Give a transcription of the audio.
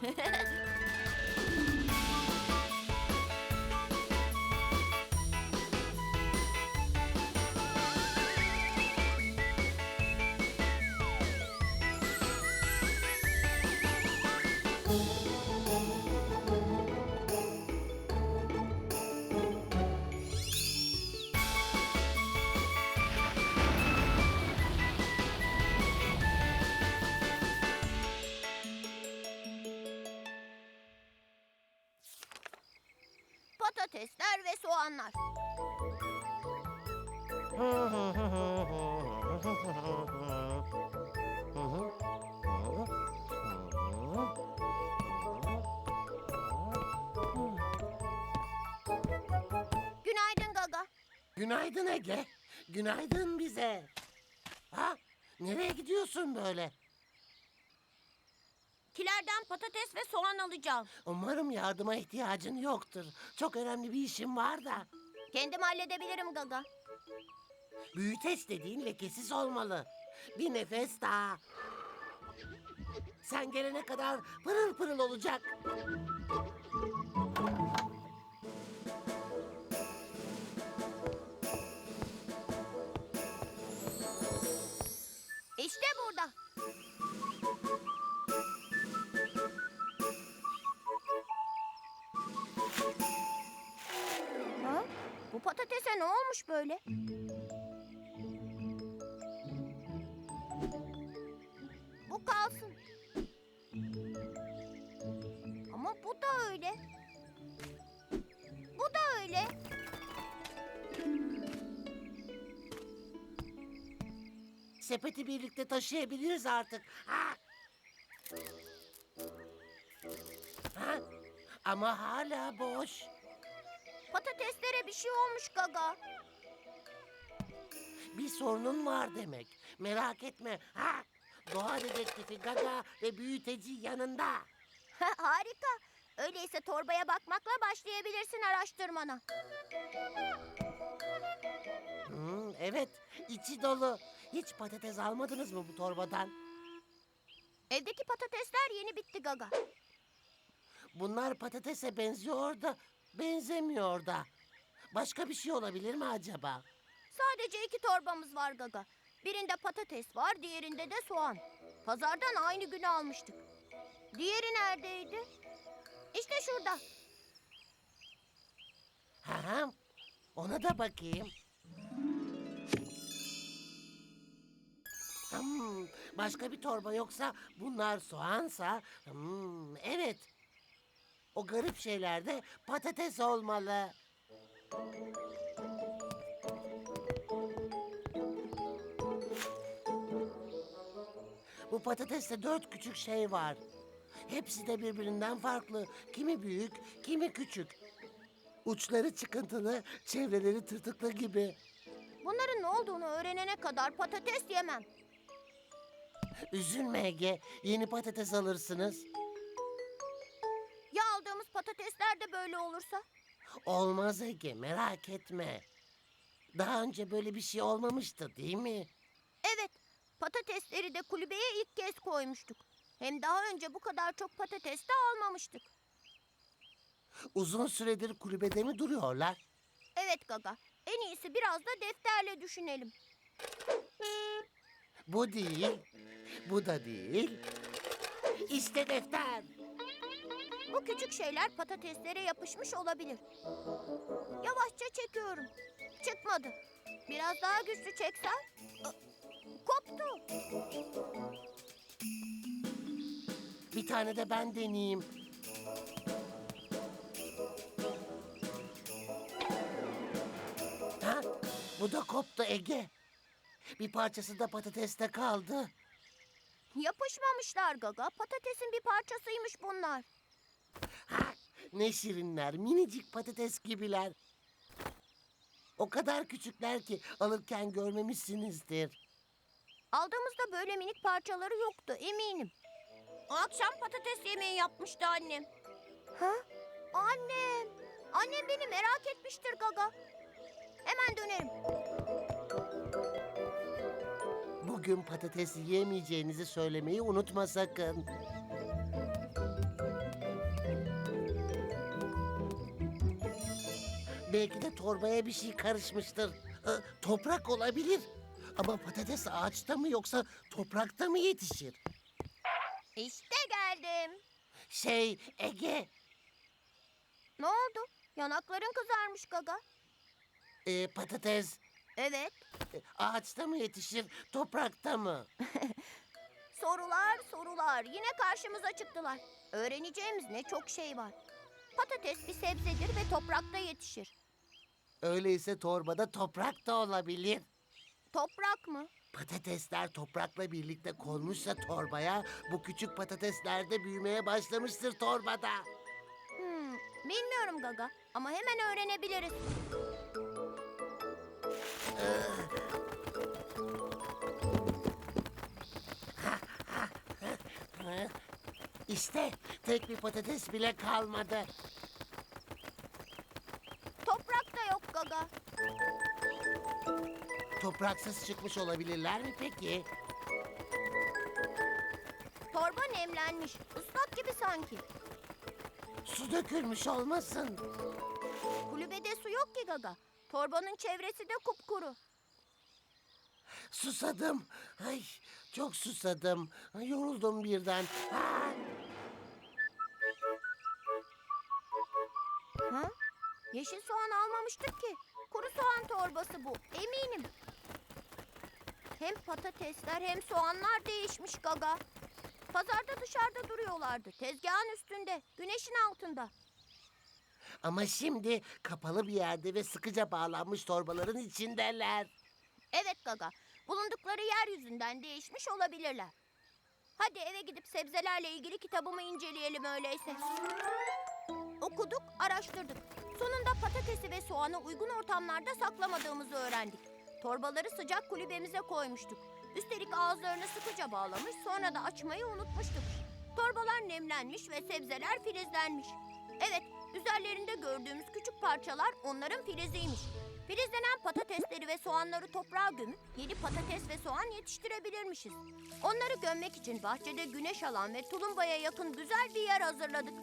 Ha ha ha! Soğanlar. Günaydın Gaga. Günaydın Ege. Günaydın bize. Ha? Nereye gidiyorsun böyle? Kilerden patates ve soğan alacağım. Umarım yardıma ihtiyacın yoktur. Çok önemli bir işim var da. Kendim halledebilirim Gaga. Büyüteç dediğin lekesiz olmalı. Bir nefes daha. Sen gelene kadar pırıl pırıl olacak. Patatese ne olmuş böyle? Bu kalsın. Ama bu da öyle. Bu da öyle. Sepeti birlikte taşıyabiliriz artık. Ha? Ama hala boş. Patateslere bir şey olmuş Gaga. Bir sorunun var demek. Merak etme. Ha? Doğa dedektifi Gaga ve büyüteci yanında. Harika. Öyleyse torbaya bakmakla başlayabilirsin araştırmana. Hmm, evet, içi dolu. Hiç patates almadınız mı bu torbadan? Evdeki patatesler yeni bitti Gaga. Bunlar patatese benziyor da benzemiyor da. Başka bir şey olabilir mi acaba? Sadece iki torbamız var Gaga. Birinde patates var, diğerinde de soğan. Pazardan aynı günü almıştık. Diğeri neredeydi? İşte şurada. Ha, ona da bakayım. Hmm, başka bir torba yoksa bunlar soğansa, hmm, evet. O garip şeylerde patates olmalı. Bu patateste dört küçük şey var. Hepsi de birbirinden farklı. Kimi büyük, kimi küçük. Uçları çıkıntılı, çevreleri tırtıklı gibi. Bunların ne olduğunu öğrenene kadar patates yemem. Üzülme Ege, yeni patates alırsınız. Patatesler de böyle olursa? Olmaz Ege, merak etme. Daha önce böyle bir şey olmamıştı değil mi? Evet, patatesleri de kulübeye ilk kez koymuştuk. Hem daha önce bu kadar çok patates de almamıştık. Uzun süredir kulübede mi duruyorlar? Evet Gaga, en iyisi biraz da defterle düşünelim. Bu değil, bu da değil. İşte defter. Bu küçük şeyler patateslere yapışmış olabilir. Yavaşça çekiyorum. Çıkmadı. Biraz daha güçlü çeksen. Koptu. Bir tane de ben deneyeyim. Ha? Bu da koptu Ege. Bir parçası da patateste kaldı. Yapışmamışlar Gaga. Patatesin bir parçasıymış bunlar. Ne şirinler, minicik patates gibiler. O kadar küçükler ki alırken görmemişsinizdir. Aldığımızda böyle minik parçaları yoktu eminim. Akşam patates yemeği yapmıştı annem. Ha? Annem. Annem beni merak etmiştir Gaga. Hemen hemen dönerim. Bugün patates yiyemeyeceğinizi söylemeyi unutma sakın. Belki de torbaya bir şey karışmıştır. Ee, Toprak olabilir. Ama patates ağaçta mı yoksa toprakta mı yetişir? İşte geldim. Şey Ege, Ne oldu? Yanakların kızarmış Gaga. e, patates Evet. e, ağaçta mı yetişir, toprakta mı? Sorular sorular yine karşımıza çıktılar. Öğreneceğimiz ne çok şey var. Patates bir sebzedir ve toprakta yetişir. Öyleyse torbada toprak da olabilir. Toprak mı? Patatesler toprakla birlikte konmuşsa torbaya, bu küçük patatesler de büyümeye başlamıştır torbada. Hmm, bilmiyorum Gaga ama hemen öğrenebiliriz. İşte tek bir patates bile kalmadı. Topraksız çıkmış olabilirler mi peki? Torba nemlenmiş. Islak gibi sanki. Su dökülmüş olmasın. Kulübede su yok ki Gaga. Torbanın çevresi de kupkuru. Susadım. Ay çok susadım. Ay, yoruldum birden. Ah! Ha? Yeşil soğan almamıştık ki. Kuru soğan torbası bu. Eminim. Hem patatesler hem soğanlar değişmiş Gaga. Pazarda dışarıda duruyorlardı. Tezgahın üstünde, güneşin altında. Ama şimdi kapalı bir yerde ve sıkıca bağlanmış torbaların içindeler. Evet Gaga, bulundukları yeryüzünden değişmiş olabilirler. Hadi eve gidip sebzelerle ilgili kitabımı inceleyelim öyleyse. Okuduk, araştırdık. Sonunda patatesi ve soğanı uygun ortamlarda saklamadığımızı öğrendik. Torbaları sıcak kulübemize koymuştuk. Üstelik ağızlarını sıkıca bağlamış, sonra da açmayı unutmuştuk. Torbalar nemlenmiş ve sebzeler filizlenmiş. Evet, üzerlerinde gördüğümüz küçük parçalar onların filiziymiş. Filizlenen patatesleri ve soğanları toprağa gömüp yeni patates ve soğan yetiştirebilirmişiz. Onları gömmek için bahçede güneş alan ve tulumbaya yakın güzel bir yer hazırladık.